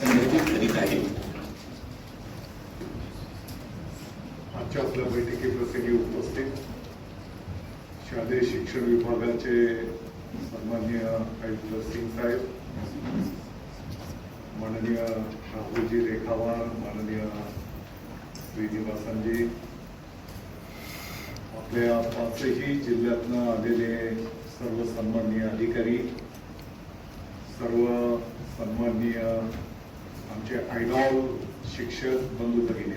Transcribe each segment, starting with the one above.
संदर्भित करीत आहे आजच्या आपल्या बैठकीप्रसंगी उपस्थित शालेय शिक्षण विभागाचे सन्मान्य आयुक्त सिंग साहेब माननीय राहुलजी रेखावार माननीय श्रीनिवासनजी आपल्या पाचही जिल्ह्यातनं आलेले सर्व सन्माननीय अधिकारी सर्व सन्माननीय आमचे आयडॉल शिक्षक बंधू भगिनी.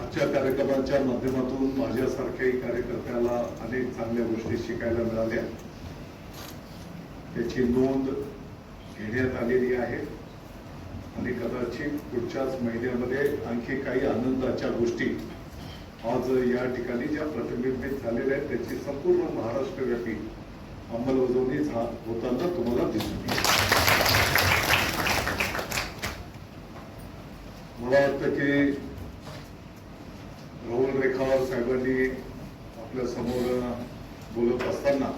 आजच्या कार्यक्रमाच्या माध्यमातून माझ्यासारख्याही कार्यकर्त्याला अनेक चांगल्या गोष्टी शिकायला मिळाल्या. त्याची नोंद घेण्यात आलेली आहे. आणि कदाचित पुढच्याच महिन्यामध्ये आणखी काही आनंदाच्या गोष्टी आज या ठिकाणी ज्या प्रतिबिंबित झालेल्या आहेत त्याची संपूर्ण महाराष्ट्रव्यापी अंमलबजावणी झा- होताना तुम्हाला दिसून येईल. मला वाटतं की राहुल रेखावर साहेबांनी आपल्यासमोर बोलत असताना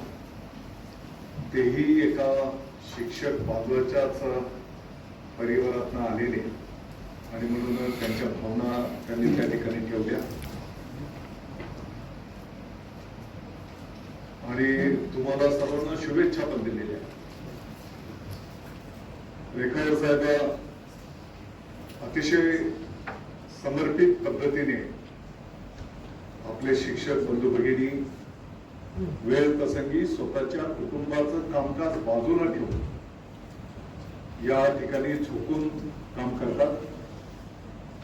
तेही एका शिक्षक बांधवाच्याच परिवारातनं आलेले आणि म्हणून त्यांच्या भावना त्यांनी त्या ठिकाणी ठेवल्या. आणि तुम्हाला सर्वांना शुभेच्छा पण दिलेल्या. रेखावर साहेब अतिशय समर्पित पद्धतीने आपले शिक्षक बंधू भगिनी वेळ प्रसंगी स्वतःच्या कुटुंबाचं कामकाज बाजूला ठेवून या ठिकाणी झोकून काम करतात.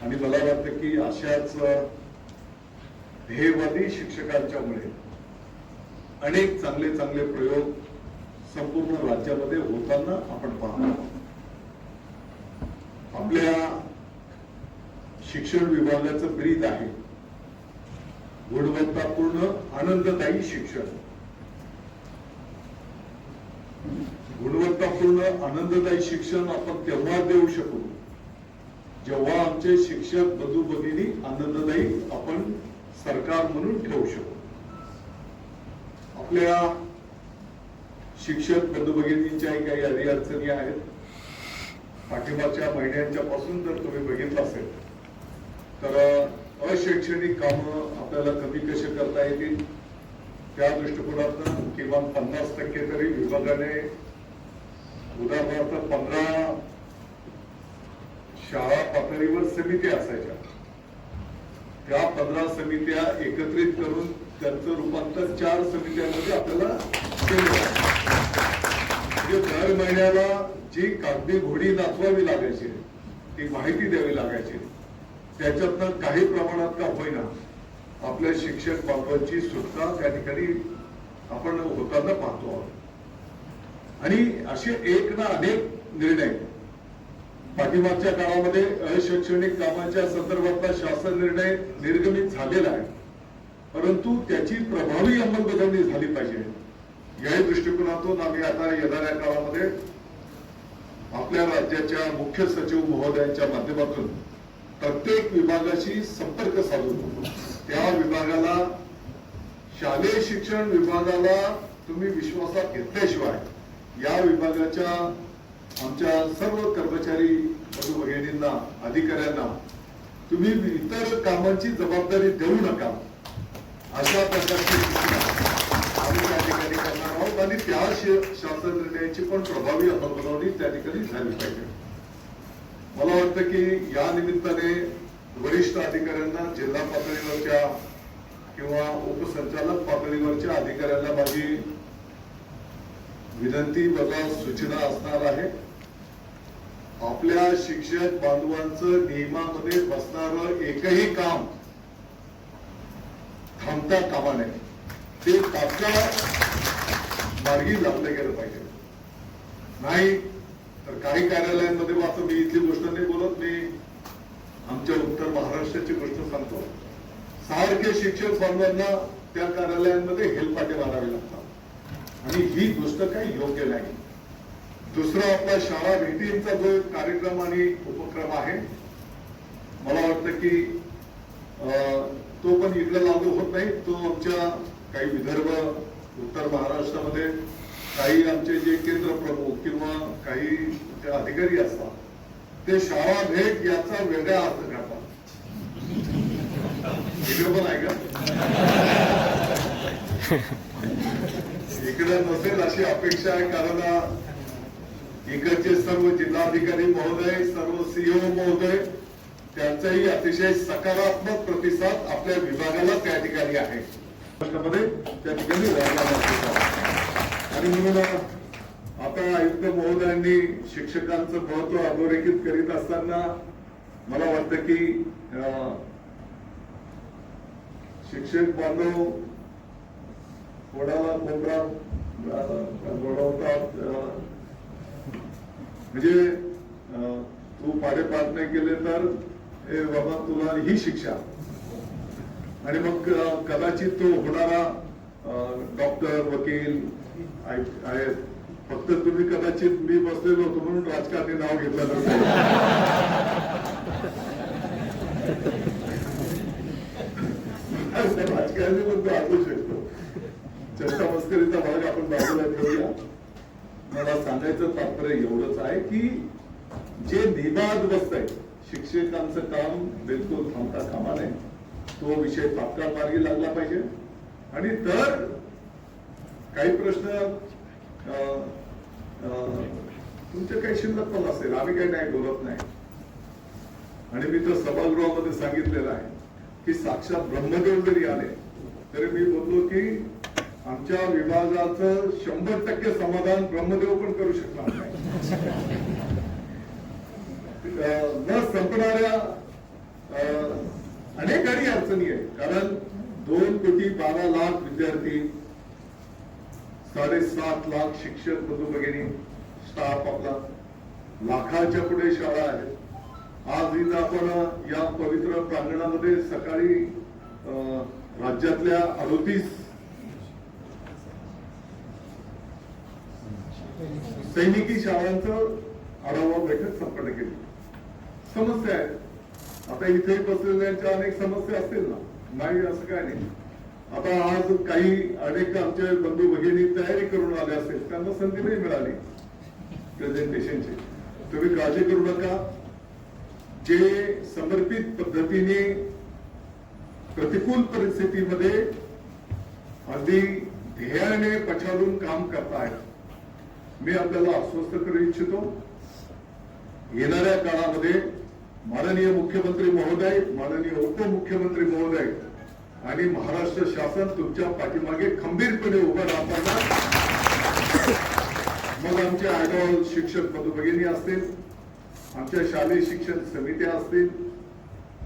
आणि मला वाटतं की अशाच ध्येयवादी शिक्षकांच्यामुळे अनेक चांगले चांगले प्रयोग संपूर्ण राज्यामध्ये होताना आपण पाहतो. आपल्या शिक्षण विभागाचं ब्रीद आहे. गुणवत्तापूर्ण आनंददायी शिक्षण. गुणवत्तापूर्ण आनंददायी शिक्षण आपण तेव्हा देऊ शकू जेव्हा आमचे शिक्षक बंधू भगिनी आनंददायी आपण सरकार म्हणून ठेवू शकू. आपल्या शिक्षक बंधू भगिनींच्याही काही अडीअडचणी आहेत. पाठिंबाच्या महिन्यांच्या पासून जर तुम्ही बघितलं असेल तर अशैक्षणिक कामं आपल्याला कमी कसे करता येतील? त्या दृष्टिकोनातनं किमान पन्नास टक्के तरी विभागाने उदाहरणार्थ पंधरा शाळा पातळीवर समित्या असायच्या. त्या पंधरा समित्या एकत्रित करून त्यांचं रूपांतर चार समित्यांमध्ये आपल्याला म्हणजे दर महिन्याला जी कागदी घोडी नाचवावी लागायची ती माहिती द्यावी लागायची त्याच्यातनं काही प्रमाणात का होईना आपल्या शिक्षक बांधवांची सुटका त्या ठिकाणी आपण होताना पाहतो आहोत. आणि असे एक ना अनेक निर्णय पाठीमागच्या काळामध्ये अशैक्षणिक कामाच्या संदर्भातला शासन निर्णय निर्गमित झालेला आहे. परंतु त्याची प्रभावी अंमलबजावणी झाली पाहिजे. याही दृष्टिकोनातून आम्ही आता येणाऱ्या काळामध्ये आपल्या राज्याच्या मुख्य सचिव महोदयांच्या माध्यमातून प्रत्येक विभागाशी संपर्क साधून. त्या विभागाला शालेय शिक्षण विभागाला तुम्ही विश्वासात घेतल्याशिवाय या विभागाच्या आमच्या सर्व कर्मचारी बंधू भगिनींना अधिकाऱ्यांना तुम्ही इतर कामांची जबाबदारी देऊ नका. अशा प्रकारची आम्ही त्या ठिकाणी करणार आहोत आणि त्या शासन निर्णयाची पण प्रभावी अंमलबजावणी त्या ठिकाणी झाली पाहिजे. मला वाटतं की या निमित्ताने वरिष्ठ अधिकाऱ्यांना जिल्हा पातळीवरच्या किंवा उपसंचालक पातळीवरच्या अधिकाऱ्यांना माझी विनंती बघा सूचना असणार आहे. आपल्या शिक्षक बांधवांचं नियमामध्ये बसणार एकही काम थांबता कामा नये. ते तात्काळ मार्गी लावलं गेलं पाहिजे. नाही तर काही कार्यालयांमध्ये असं मी इथली गोष्ट नाही बोलत मी आमच्या उत्तर महाराष्ट्राची गोष्ट सांगतो. सारखे शिक्षक बांधवांना त्या कार्यालयांमध्ये हेलपाटे मारावे लागतात. आणि ही गोष्ट काही योग्य नाही. दुसरा आपला शाळा भेटींचा जो एक कार्यक्रम आणि उपक्रम आहे मला वाटतं की तो पण इकडे लागू होत नाही. तो आमच्या काही विदर्भ उत्तर महाराष्ट्रामध्ये काही आमचे जे केंद्र प्रमुख किंवा काही त्या अधिकारी असतात ते शाळा भेट याचा वेगळा अर्थ करतात. इकडे पण आहे का? इकडे नसेल अशी अपेक्षा आहे कारण इकडचे सर्व जिल्हाधिकारी महोदय सर्व सीओ महोदय त्यांचाही अतिशय सकारात्मक प्रतिसाद आपल्या विभागाला त्या ठिकाणी आहे. त्या ठिकाणी आणि म्हणून आता आयुक्त महोदयांनी शिक्षकांचं महत्त्व अधोरेखित करीत असताना मला वाटतं की शिक्षक बांधव कोणाला कोपरा गोडवतात म्हणजे अं, तू पाडेपाठ नाही केले तर हे बाबा तुला ही शिक्षा. आणि मग कदाचित तो होणारा अं, डॉक्टर वकील आहेत फक्त तुम्ही कदाचित मी बसलेलो होतो म्हणून राजकारणी नाव घेतलं नसेल राजकारणी पण तो असू शकतो. चर्चा मस्करीचा भाग आपण बाजूला ठेवूया. मला सांगायचं तात्पर्य एवढंच आहे की जे निवाद बसत आहे शिक्षकांचं काम बिलकुल थांबता कामा नये. तो विषय तात्काळ मार्गी लागला पाहिजे. आणि तर काही प्रश्न अं, तुमचे काही शिल्लक पण असेल. आम्ही काही नाही बोलत नाही. आणि मी तर सभागृहामध्ये सांगितलेलं आहे की साक्षात ब्रह्मदेव जरी आले तरी मी बोललो की आमच्या विभागाचं शंभर टक्के समाधान ब्रह्मदेव पण करू शकणार नाही. न संपणाऱ्या अं, अनेक आणि अडचणी आहेत. कारण दोन कोटी बारा लाख विद्यार्थी साडेसात लाख शिक्षक बंधू भगिनी स्टाफ आपला. लाखाच्या पुढे शाळा आहेत आज इथं आपण या पवित्र प्रांगणामध्ये सकाळी राज्यातल्या अडोतीस सैनिकी शाळांचं आढावा बैठक संपन्न केली. समस्या आहेत. आता इथे बसलेल्यांच्या अनेक समस्या असतील ना? नाही असं काय नाही. आता आज काही अनेक आमचे बंधू भगिनी तयारी करून आले असेल त्यांना संधी नाही मिळाली प्रेझेंटेशनची तुम्ही काळजी करू नका. जे समर्पित पद्धतीने प्रतिकूल परिस्थितीमध्ये अगदी ध्येयाने पछाडून काम करतायत मी आपल्याला आश्वस्त करू इच्छितो. येणाऱ्या काळामध्ये माननीय मुख्यमंत्री महोदय माननीय उपमुख्यमंत्री महोदय आणि महाराष्ट्र शासन तुमच्या पाठीमागे खंबीरपणे उभं राहताना मग आमचे आयडॉल शिक्षक पदभगिनी असतील आमच्या शालेय शिक्षण समित्या असतील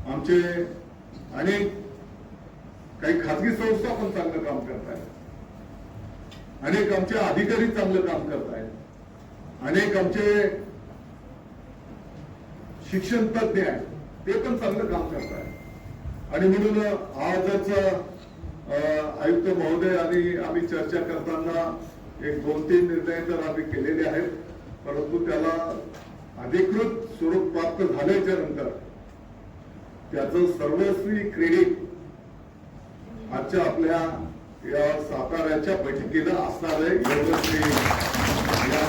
आमचे अनेक काही खाजगी संस्था पण चांगलं काम करतायत अनेक आमचे अधिकारी चांगलं काम करतायत अनेक आमचे शिक्षण तज्ञ आहेत. ते पण चांगलं काम करतायत आणि म्हणून आजच अं, आयुक्त महोदय आणि आम्ही चर्चा करताना एक दोन तीन निर्णय तर आम्ही केलेले आहेत. परंतु त्याला अधिकृत स्वरूप प्राप्त झाल्याच्यानंतर त्याचं सर्वस्वी क्रेडिट आजच्या आपल्या या साताऱ्याच्या बैठकीला असणार आहे एवढंच मी या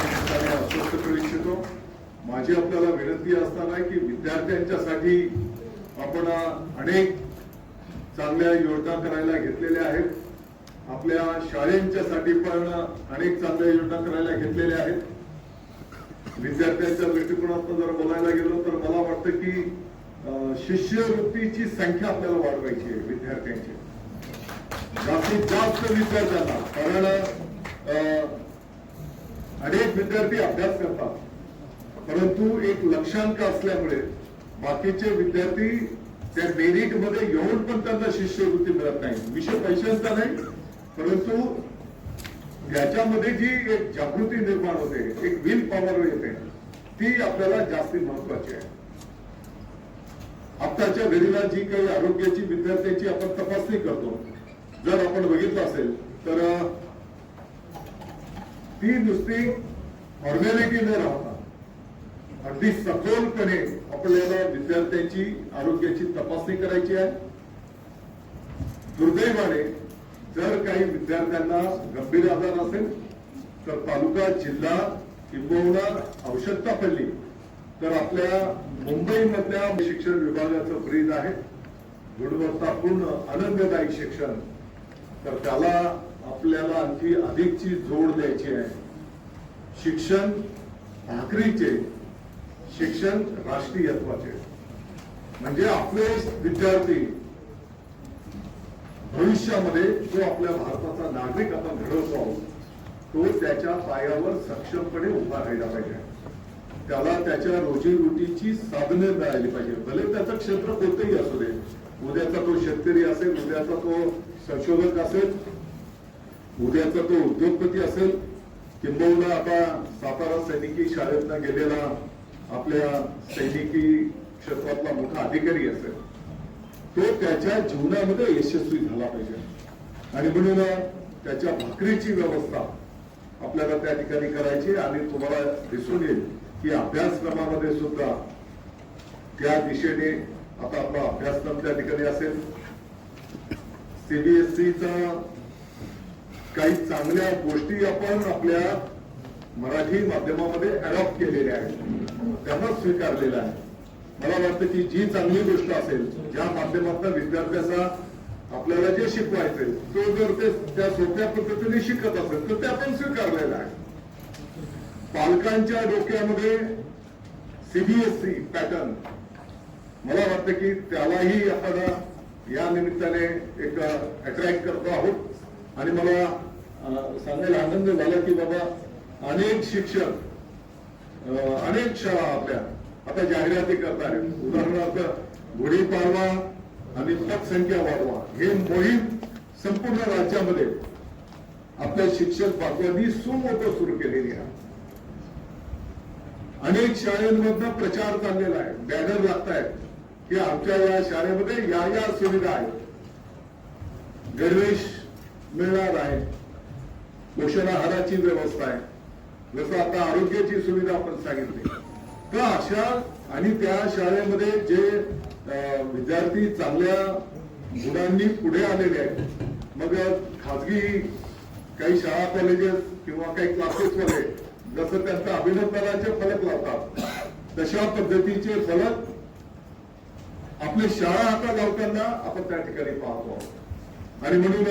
आश्वस्त करू इच्छितो. माझी आपल्याला विनंती असणार आहे की विद्यार्थ्यांच्यासाठी आपण अनेक चांगल्या योजना करायला घेतलेल्या आहेत. आपल्या शाळेंच्यासाठी पण अनेक चांगल्या योजना करायला घेतलेल्या आहेत. विद्यार्थ्यांच्या दृष्टिकोनातून जर बोलायला गेलो तर मला वाटतं की शिष्यवृत्तीची संख्या आपल्याला वाढवायची आहे विद्यार्थ्यांची. जास्तीत जास्त विद्यार्थ्यांना कारण अं, अनेक विद्यार्थी अभ्यास करतात. परंतु एक लक्षांक असल्यामुळे बाकीचे विद्यार्थी त्या मेरिटमध्ये येऊन पण त्यांना शिष्यवृत्ती मिळत नाही. विषय पैशांचा नाही परंतु याच्यामध्ये जी एक जागृती निर्माण होते एक विल पॉवर येते ती आपल्याला जास्ती महत्वाची आहे. आत्ताच्या घडीला जी काही आरोग्याची विद्यार्थ्यांची आपण तपासणी करतो. जर आपण बघितलं असेल तर ती नुसती फॉर्मॅलिटी न राहता अगदी सखोलपणे आपल्याला विद्यार्थ्यांची आरोग्याची तपासणी करायची आहे. दुर्दैवाने जर काही विद्यार्थ्यांना गंभीर आजार असेल तर तालुका जिल्हा किंबहुना आवश्यकता पडली तर आपल्या मुंबईमधल्या शिक्षण विभागाचं फ्रीज आहे. गुणवत्तापूर्ण आनंददायी शिक्षण. तर त्याला आपल्याला आणखी अधिकची जोड द्यायची आहे. शिक्षण भाकरीचे शिक्षण राष्ट्रीयत्वाचे. म्हणजे आपले विद्यार्थी भविष्यामध्ये जो आपल्या भारताचा नागरिक आपण घडवतो आहोत तो त्याच्या पायावर सक्षमपणे उभा राहिला पाहिजे. त्याला त्याच्या रोजीरोटीची साधने मिळाली पाहिजे. भले त्याचं क्षेत्र कोणतंही असू दे उद्याचा तो शेतकरी असेल उद्याचा तो संशोधक असेल उद्याचा तो उद्योगपती असेल किंबहुना आता सातारा सैनिकी शाळेतनं गेलेला आपल्या सैनिकी क्षेत्रातला मोठा अधिकारी असेल तो त्याच्या जीवनामध्ये यशस्वी झाला पाहिजे. आणि म्हणून त्याच्या भाकरीची व्यवस्था आपल्याला त्या ठिकाणी करायची आणि तुम्हाला दिसून येईल की अभ्यासक्रमामध्ये सुद्धा त्या दिशेने आता आपला अभ्यासक्रम त्या ठिकाणी असेल. सीबीएसईचा काही चांगल्या गोष्टी आपण आपल्या मराठी माध्यमामध्ये अडॉप्ट केलेल्या आहेत. त्यांना स्वीकारलेला आहे. मला वाटतं की जी चांगली गोष्ट असेल ज्या माध्यमातून विद्यार्थ्याचा आपल्याला जे शिकवायचंय तो जर ते त्या सोप्या पद्धतीने शिकत असेल तर ते आपण स्वीकारलेलं आहे. पालकांच्या डोक्यामध्ये सीबीएसई पॅटर्न मला वाटतं की त्यालाही आपण या निमित्ताने एक अट्रॅक्ट करतो आहोत. आणि मला सांगायला आनंद झाला की बाबा अनेक शिक्षक अनेक शाळा आपल्या. आता जाहिराती करतात. उदाहरणार्थ गुढीपाडवा आणि पटसंख्या वाढवा. हे मोहीम संपूर्ण राज्यामध्ये आपल्या शिक्षक बांधवांनी सुमोठ सुरू केलेली आहे. अनेक शाळेमधनं प्रचार चाललेला आहे. बॅनर लागत आहेत की आमच्या या शाळेमध्ये या या सुविधा आहेत. गणवेश मिळणार आहे. पोषण आहाराची व्यवस्था आहे. जसं आता आरोग्याची सुविधा आपण सांगितली तर अशा आणि त्या शाळेमध्ये जे विद्यार्थी चांगल्या गुणांनी पुढे आलेले आहेत मग खाजगी काही शाळा कॉलेजेस किंवा काही क्लासेस मध्ये जसं त्यांचं अभिनंदनाचे फलक लावतात तशा पद्धतीचे फलक आपली शाळा आता लावताना आपण त्या ठिकाणी पाहतो आहोत. आणि म्हणून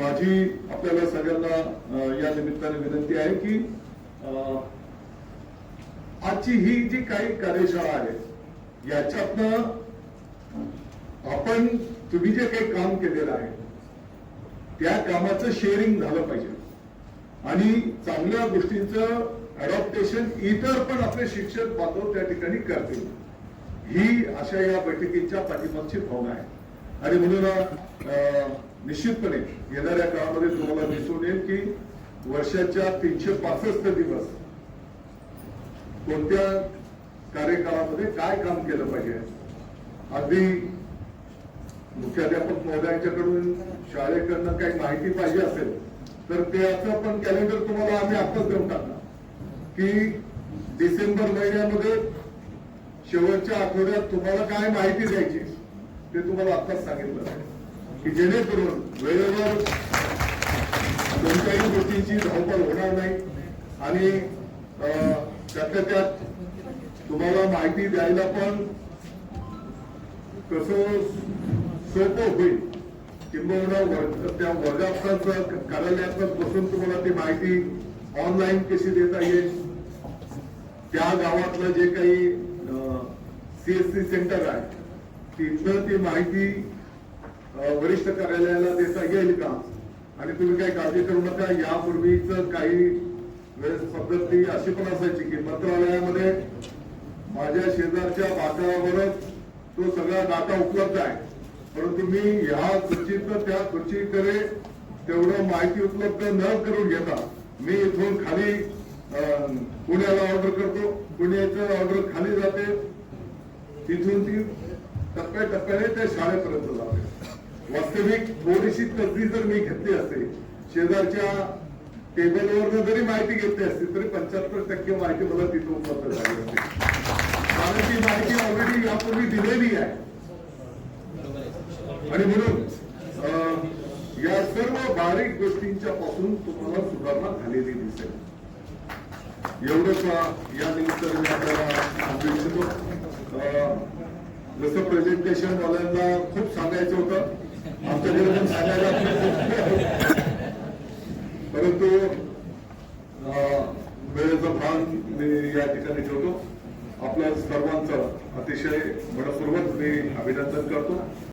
माझी आपल्याला सगळ्यांना या निमित्ताने विनंती आहे की आजची ही जी काही कार्यशाळा आहे याच्यातनं आपण तुम्ही जे काही काम केलेलं आहे त्या कामाचं शेअरिंग झालं पाहिजे. आणि चांगल्या गोष्टींचं अडॉप्टेशन इतर पण आपले शिक्षक बांधव त्या ठिकाणी करतील. ही अशा या बैठकीच्या पाठिंबाची भावना आहे. आणि म्हणून अं, निश्चितपणे येणाऱ्या काळामध्ये तुम्हाला दिसून येईल की वर्षाच्या तीनशे पासष्ट दिवस कोणत्या कार्यकाळामध्ये काय काम केलं पाहिजे? अगदी मुख्याध्यापक महोदयांच्याकडून शाळेकडनं काही माहिती पाहिजे असेल तर त्याचं पण कॅलेंडर तुम्हाला आम्ही आताच देऊन टाकणार. की डिसेंबर महिन्यामध्ये शेवटच्या आठवड्यात तुम्हाला काय माहिती द्यायची ते तुम्हाला आताच सांगितलं की जेणेकरून वेळेवर कोणत्याही गोष्टींची धावपळ होणार नाही. आणि अं, त्यातल्या त्यात तुम्हाला माहिती द्यायला पण कसं सोपं होईल. किंबहुना वर्ग त्या वर्गात कार्यालयातच बसून तुम्हाला ती माहिती ऑनलाईन कशी देता येईल. त्या गावातलं जे काही सीएससी सेंटर आहे तिथं ती माहिती वरिष्ठ कार्यालयाला देता येईल का? आणि तुम्ही काही काळजी करू नका. यापूर्वीच काही वेळेस पद्धती अशी पण असायची की मंत्रालयामध्ये माझ्या शेजारच्या बाकावरच तो सगळा डाटा उपलब्ध आहे. परंतु मी ह्या खुर्चीतनं त्या खुर्चीकडे तेवढं माहिती उपलब्ध न करून घेता मी इथून खाली अं, पुण्याला ऑर्डर करतो. पुण्याचं ऑर्डर खाली जाते. तिथून ती टप्प्याटप्प्याने त्या शाळेपर्यंत जाते. वास्तविक थोडीशी तसदी जर मी घेतली असते शेजारच्या टेबलवर जरी माहिती घेतली असती तरी पंच्याहत्तर टक्के माहिती मला तिथं उपलब्ध झाली असते. कारण ती माहिती ऑलरेडी यापूर्वी दिलेली आहे. आणि म्हणून या सर्व बारीक गोष्टींच्या पासून तुम्हाला सुधारणा झालेली दिसेल. एवढंच या निमित्ताने मी आपल्याला सांगू इच्छितो. जसं प्रेझेंटेशन वाल्यांना खूप सांगायचं होतं सांगायला परंतु वेळेचं भान मी या ठिकाणी ठेवतो. आपल्या सर्वांचं अतिशय मनपूर्वक मी अभिनंदन करतो.